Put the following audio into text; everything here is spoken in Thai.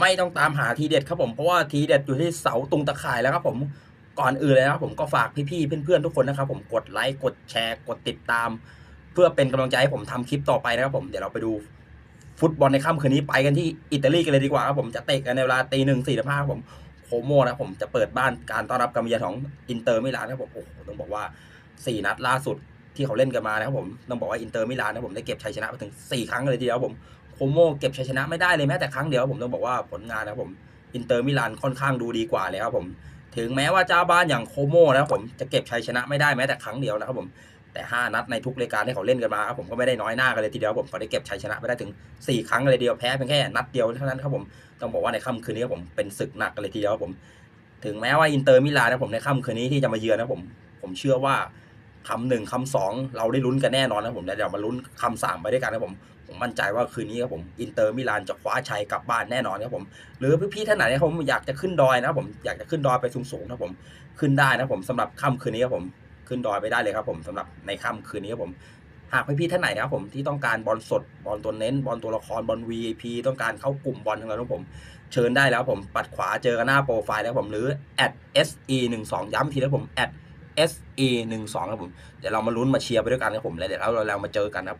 ไม่ต้องตามหาทีเด็ดครับผมเพราะว่าทีเด็ดอยู่ที่เสาตุงตะข่ายแล้วครับผมก่อนอื่นเลยนะครับผมก็ฝากพี่ๆเพื่อนๆทุกคนนะครับผมกดไลค์กดแชร์ กดติดตาม เพื่อเป็นกำลังใจให้ผมทำคลิปต่อไปนะครับผมเดี๋ยวเราไปดูฟุตบอลในค่ำคืนนี้ไปกันที่อิตาลีกันเลยดีกว่าครับผมจะเตะกันในเวลาตีหนึ่งสี่สิบห้าครับผมโคโมนะครับผมจะเปิดบ้านการต้อนรับการมเยือนของอินเตอร์มิลานครับผมโอ้โหต้องบอกว่าสี่นัดล่าสุดที่เขาเล่นกันมานะครับผมต้องบอกว่าอินเตอร์มิลานนะผมได้เก็บชัยชนะไปถึงสี่ครั้งเลยทีเดียวผม โคโมเก็บชัยชนะไม่ได้เลยแม้แต่ครั้งเดียวผมต้องบอกว่าผลงานนะครับผมอินเตอร์มิลานค่อนข้างดูดีกว่าเลยครับผมถึงแม้ว่าเจ้าบ้านอย่างโคโมนะครับผมจะเก็บชัยชนะไม่ได้แม้แต่ครั้งเดียวนะครับผมแต่ 5 นัดในทุกรายการที่เขาเล่นกันมาครับผมก็ไม่ได้น้อยหน้ากันเลยทีเดียวผมเขาได้เก็บชัยชนะไปได้ถึง 4 ครั้งเลยเดียวแพ้เพียงแค่นัดเดียวเท่านั้นครับผมต้องบอกว่าในค่ำคืนนี้ครับผมเป็นศึกหนักกันเลยทีเดียวครับผม ถึงแม้ว่าอินเตอร์มิลานนะผมในค่ำคืนนี้ที่จะมาเยือนนะผมผมเชื่อว่า คำหนึ่งคำสองเราได้ลุ้นกันแน่นอนนะผมเดี๋ยวมาลุ้นคำสามไปด้วยกันนะผมผมมั่นใจว่าคืนนี้ครับผมอินเตอร์มิลานจะคว้าชัยกลับบ้านแน่นอนครับผม หรือพี่ๆท่านไหนนะครับผมอยากจะขึ้นดอยนะครับผมอยากจะขึ้นดอยไปสูงๆนะครับผมขึ้นได้นะครับผมสำหรับค่ำคืนนี้ครับผมขึ้นดอยไปได้เลยครับผมสำหรับในค่ำคืนนี้ครับผมหากพี่ๆท่านไหนนะครับผมที่ต้องการบอลสดบอลตัวเน้นบอลตัวละครบอล VIP ต้องการเข้ากลุ่มบอลทั้งนั้นครับผม เชิญได้แล้วผมปัดขวาเจอกันหน้าโปรไฟล์แล้วผมหรือ @se 1 2ย้ำทีแล้วผม 1 2 ครับผม เดี๋ยวเรามาลุ้นมาเชียร์ไปด้วยกันครับผม แล้วเดี๋ยวเราเรามาเจอกันครับ